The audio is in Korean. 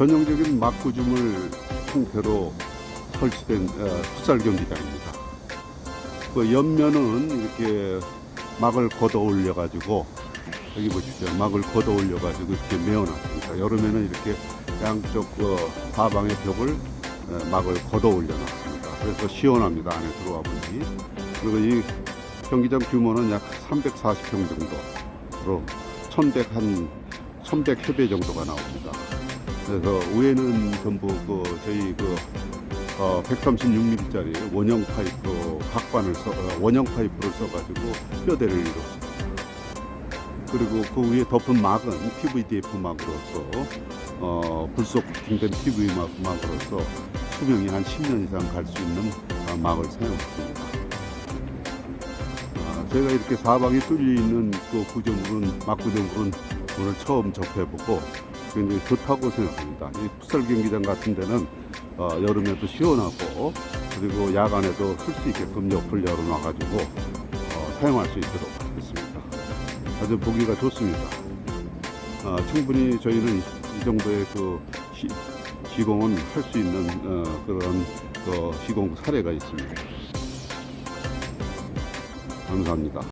전형적인 막구줌을 형태로 설치된 어, 풋살 경기장입니다. 그 옆면은 이렇게 막을 걷어 올려 가지고 여기 보십시오. 막을 걷어 올려 가지고 이렇게 메어놨습니다. 여름에는 이렇게 양쪽 그 사방의 벽을 어, 막을 걷어 올려놨습니다. 그래서 시원합니다. 안에 들어와 보니. 그리고 이 경기장 규모는 약 340평 정도 로 1100 한 1100 협회 정도가 나옵니다. 그래서 위에는 전부 그 저희 그 어, 136mm짜리 원형 파이프 각관을 써 어, 원형 파이프를 써가지고 뼈대를 이뤘습니다. 그리고 그 위에 덮은 막은 PVDF 막으로서 어, 불속 코팅된 PV 막, 막으로서 수명이 한 10년 이상 갈 수 있는 어, 막을 사용했습니다. 아, 저희가 이렇게 사방이 뚫려 있는 그 구조물은 막 구조물은 오늘 처음 접해보고 굉장히 좋다고 생각합니다. 이 풋살 경기장 같은 데는 어, 여름에도 시원하고 그리고 야간에도 쓸 수 있게끔 옆을 열어놔가지고 어, 사용할 수 있도록 했습니다. 아주 보기가 좋습니다. 아, 충분히 저희는 이, 이 정도의 그 시, 시공은 할 수 있는 어, 그런 그 시공 사례가 있습니다. 감사합니다.